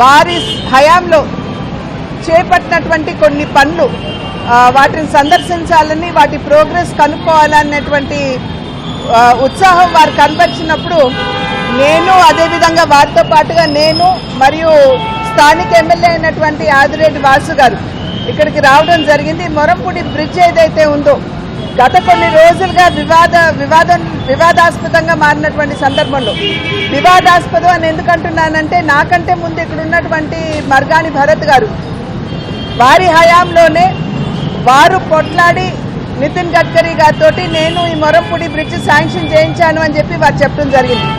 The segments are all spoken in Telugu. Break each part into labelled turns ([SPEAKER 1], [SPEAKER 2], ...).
[SPEAKER 1] వారి హయాంలో చేపట్టినటువంటి కొన్ని పనులు వాటిని సందర్శించాలని వాటి ప్రోగ్రెస్ కనుక్కోవాలనేటువంటి ఉత్సాహం వారు కనపరిచినప్పుడు నేను అదేవిధంగా వారితో పాటుగా నేను మరియు స్థానిక ఎమ్మెల్యే అయినటువంటి ఆదిరెడ్డి వాసు గారు ఇక్కడికి రావడం జరిగింది. మొరంపూడి బ్రిడ్జ్ ఏదైతే ఉందో గత కొన్ని రోజులుగా వివాద వివాదం వివాదాస్పదంగా మారినటువంటి సందర్భంలో వివాదాస్పదం అని ఎందుకంటున్నానంటే నాకంటే ముందు ఇక్కడ ఉన్నటువంటి మర్గాని భరత్ గారు వారి హయాంలోనే వారు పొట్లాడి నితిన్ గడ్కరీ గారితో నేను ఈ మొరంపూడి బ్రిడ్జ్ శాంక్షన్ చేయించాను అని చెప్పి వారు చెప్పడం జరిగింది.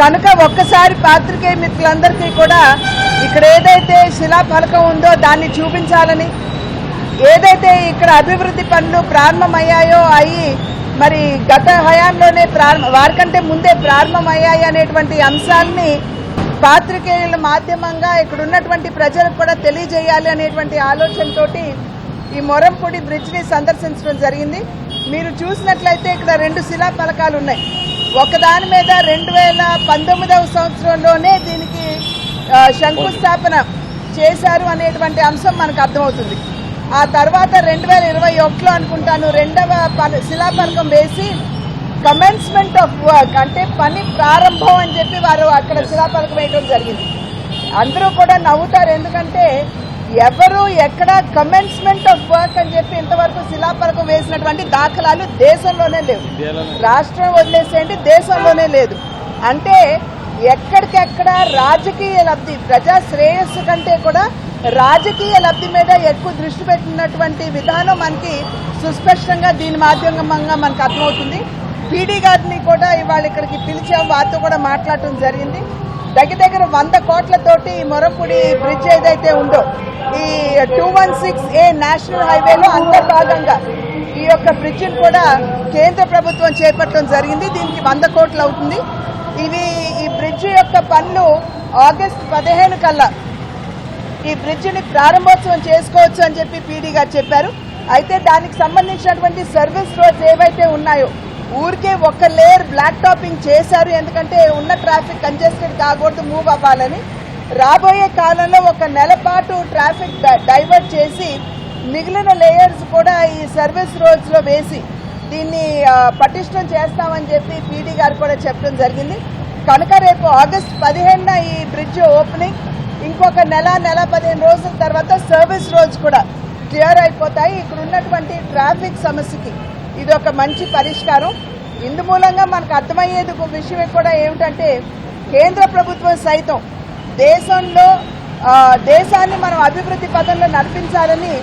[SPEAKER 1] కనుక ఒక్కసారి పాత్రికేయ మిత్రులందరికీ కూడా ఇక్కడ ఏదైతే శిలాఫలకం ఉందో దాన్ని చూపించాలని ఏదైతే ఇక్కడ అభివృద్ధి పనులు ప్రారంభమయ్యాయో అయ్యి మరి గత హయాంలోనే ప్రారంభ వారికంటే ముందే ప్రారంభమయ్యాయి అనేటువంటి అంశాన్ని పాత్రికేయుల మాధ్యమంగా ఇక్కడ ఉన్నటువంటి ప్రజలకు కూడా తెలియజేయాలి అనేటువంటి ఆలోచనతోటి ఈ మొరంపూడి బ్రిడ్జ్ని సందర్శించడం జరిగింది. మీరు చూసినట్లయితే ఇక్కడ రెండు శిలా ఫలకాలు ఉన్నాయి. ఒకదాని మీద రెండు వేల పంతొమ్మిదవ సంవత్సరంలోనే దీనికి శంకుస్థాపన చేశారు అనేటువంటి అంశం మనకు అర్థమవుతుంది. ఆ తర్వాత రెండు వేల ఇరవై ఒకటిలో అనుకుంటాను రెండవ పల- శిలాఫలకం వేసి కమెన్స్మెంట్ ఆఫ్ వర్క్ అంటే పని ప్రారంభం అని చెప్పి వారు అక్కడ శిలాఫలకం వేయడం జరిగింది. అందరూ కూడా నవ్వుతారు ఎందుకంటే ఎవరు ఎక్కడ కమెన్స్మెంట్ ఆఫ్ వర్క్ అని చెప్పి ఇంతవరకు శిలాఫలకం వేసినటువంటి దాఖలాలు దేశంలోనే లేవు. రాష్ట్రం వదిలేసేయండి దేశంలోనే లేదు. అంటే ఎక్కడికెక్కడ రాజకీయ లబ్ధి ప్రజా శ్రేయస్సు కంటే కూడా రాజకీయ లబ్ధి మీద ఎక్కువ దృష్టి పెట్టినటువంటి విధానం మనకి సుస్పష్టంగా దీని మాధ్యమంగా మనకు అర్థమవుతుంది. పీడీ గారిని కూడా ఇవాళ ఇక్కడికి పిలిచాం వారితో కూడా మాట్లాడటం జరిగింది. దగ్గర దగ్గర వంద కోట్లతోటి ఈ మొరపుడి బ్రిడ్జ్ ఏదైతే ఉందో ఈ two one six A national హైవేలో అంతర్భాగంగా ఈ యొక్క బ్రిడ్జిని కూడా కేంద్ర ప్రభుత్వం చేపట్టడం జరిగింది. దీనికి వంద కోట్లు అవుతుంది. ఇవి ఈ బ్రిడ్జ్ యొక్క పనులు ఆగస్ట్ పదిహేను కల్లా ఈ బ్రిడ్జిని ప్రారంభోత్సవం చేసుకోవచ్చు అని చెప్పి పీడీ గారు చెప్పారు. అయితే దానికి సంబంధించినటువంటి సర్వీస్ రోడ్స్ ఏవైతే ఉన్నాయో ఊరికే ఒక లేయర్ బ్లాక్ టాపింగ్ చేశారు. ఎందుకంటే ఉన్న ట్రాఫిక్ కంజెస్టెడ్ కాకూడదు మూవ్ అవ్వాలని. రాబోయే కాలంలో ఒక నెల పాటు ట్రాఫిక్ డ- డైవర్ట్ చేసి మిగిలిన లేయర్స్ కూడా ఈ సర్వీస్ రోడ్స్లో వేసి దీన్ని పటిష్టం చేస్తామని చెప్పి పీడీ గారు కూడా చెప్పడం జరిగింది. కనుక రేపు ఆగస్ట్ పదిహేనున ఈ బ్రిడ్జ్ ఓపెనింగ్ ఇంకొక నెల నెల పదిహేను రోజుల తర్వాత సర్వీస్ రోజు కూడా క్లియర్ అయిపోతాయి. ఇక్కడ ఉన్నటువంటి ట్రాఫిక్ సమస్యకి ఇది ఒక మంచి పరిష్కారం. ఇందు మూలంగా మనకు అర్థమయ్యేది ఒక విషయం కూడా ఏమిటంటే కేంద్ర ప్రభుత్వం సైతం దేశంలో దేశాన్ని మనం అభివృద్ధి పదంలో నడిపించాలని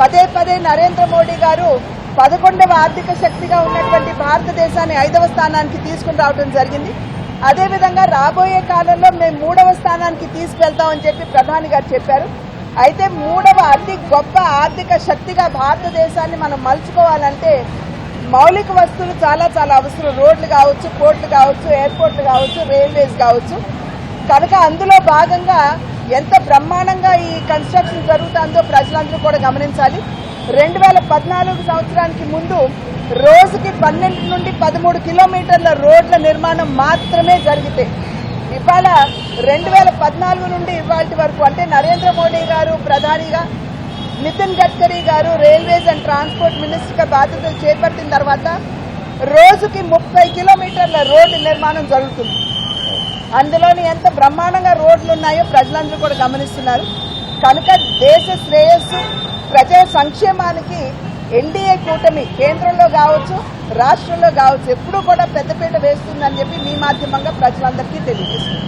[SPEAKER 1] పదే పదే నరేంద్ర మోడీ గారు పదకొండవ ఆర్థిక శక్తిగా ఉన్నటువంటి భారతదేశాన్ని ఐదవ స్థానానికి తీసుకుని రావడం జరిగింది. అదేవిధంగా రాబోయే కాలంలో మేము మూడవ స్థానానికి తీసుకెళ్తామని చెప్పి ప్రధాని గారు చెప్పారు. అయితే మూడవ అతి గొప్ప ఆర్థిక శక్తిగా భారతదేశాన్ని మనం మలుచుకోవాలంటే మౌలిక వస్తువులు చాలా చాలా అవసరం. రోడ్లు కావచ్చు పోర్ట్లు కావచ్చు ఎయిర్పోర్ట్లు కావచ్చు రైల్వేస్ కావచ్చు. కనుక అందులో భాగంగా ఎంత బ్రహ్మాండంగా ఈ కన్స్ట్రక్షన్ జరుగుతుందో ప్రజలందరూ కూడా గమనించాలి. రెండు వేల పద్నాలుగు సంవత్సరానికి ముందు రోజుకి పన్నెండు నుండి పదమూడు కిలోమీటర్ల రోడ్ల నిర్మాణం మాత్రమే జరిగితే. ఇవాళ రెండు వేల పద్నాలుగు నుండి ఇవాళ వరకు అంటే నరేంద్ర మోడీ గారు ప్రధానిగా నితిన్ గడ్కరీ గారు రైల్వేస్ అండ్ ట్రాన్స్పోర్ట్ మినిస్టర్గా బాధ్యతలు చేపట్టిన తర్వాత రోజుకి ముప్పై కిలోమీటర్ల రోడ్డు నిర్మాణం జరుగుతుంది. అందులోని ఎంత బ్రహ్మాండంగా రోడ్లు ఉన్నాయో ప్రజలందరూ కూడా గమనిస్తున్నారు. కనుక దేశ శ్రేయస్సు ప్రజా సంక్షేమానికి ఎన్డీఏ కూటమి కేంద్రంలో కావచ్చు రాష్ట్రంలో కావచ్చు ఎప్పుడూ కూడా పెద్దపీట వేస్తుందని చెప్పి మీ మాధ్యమంగా ప్రజలందరికీ తెలియజేస్తుంది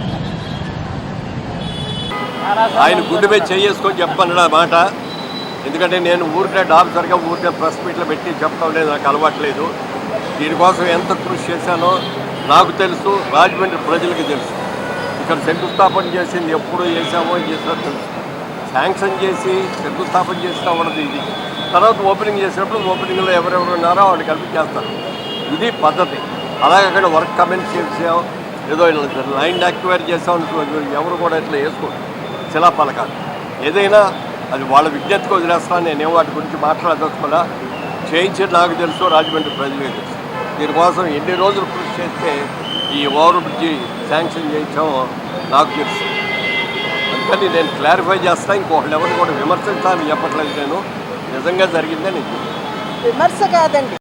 [SPEAKER 2] ఆయన గుండె మీద చేసుకొని చెప్పమన్నాడు మాట. ఎందుకంటే నేను ఊరికే డాక్టర్గా ఊరికే ప్రెస్ మీట్లో పెట్టి చెప్పడం లేదు నాకు అలవాట్లేదు దీనికోసం ఎంత కృషి చేశానో నాకు తెలుసు రాజమండ్రి ప్రజలకు తెలుసు. ఇక్కడ శంకుస్థాపన చేసింది ఎప్పుడు చేసామో చేసినా తెలుసు. శాంక్షన్ చేసి శంకుస్థాపన చేసినా ఉన్నది ఇది. తర్వాత ఓపెనింగ్ చేసినప్పుడు ఓపెనింగ్లో ఎవరెవరు ఉన్నారో వాళ్ళు కలిపి చేస్తారు ఇది పద్ధతి. అలాగే అక్కడ వర్క్ కమెంట్ చేసాం ఏదో లైన్ యాక్టివేట్ చేసాం ఎవరు కూడా ఇట్లా వేసుకోరు. శిలాపలకాలు ఏదైనా అది వాళ్ళ విజ్ఞప్తికి వదిలేస్తాను నేనేం వాటి గురించి మాట్లాడదలుచుకోలే చేయించేది నాకు తెలుసు రాజమండ్రి ప్రజలే తెలుసు. దీనికోసం ఎన్ని రోజులు కృషి చేస్తే ఈ ఓవర్ బ్రిడ్జి శాంక్షన్ చేయించామో నాకు తెలుసు. అందుకని నేను క్లారిఫై చేస్తాను ఇంకొకళ్ళు ఎవరు కూడా విమర్శించాలని చెప్పట్లేదు నేను. నిజంగా జరిగిందని
[SPEAKER 1] విమర్శ కాదండి.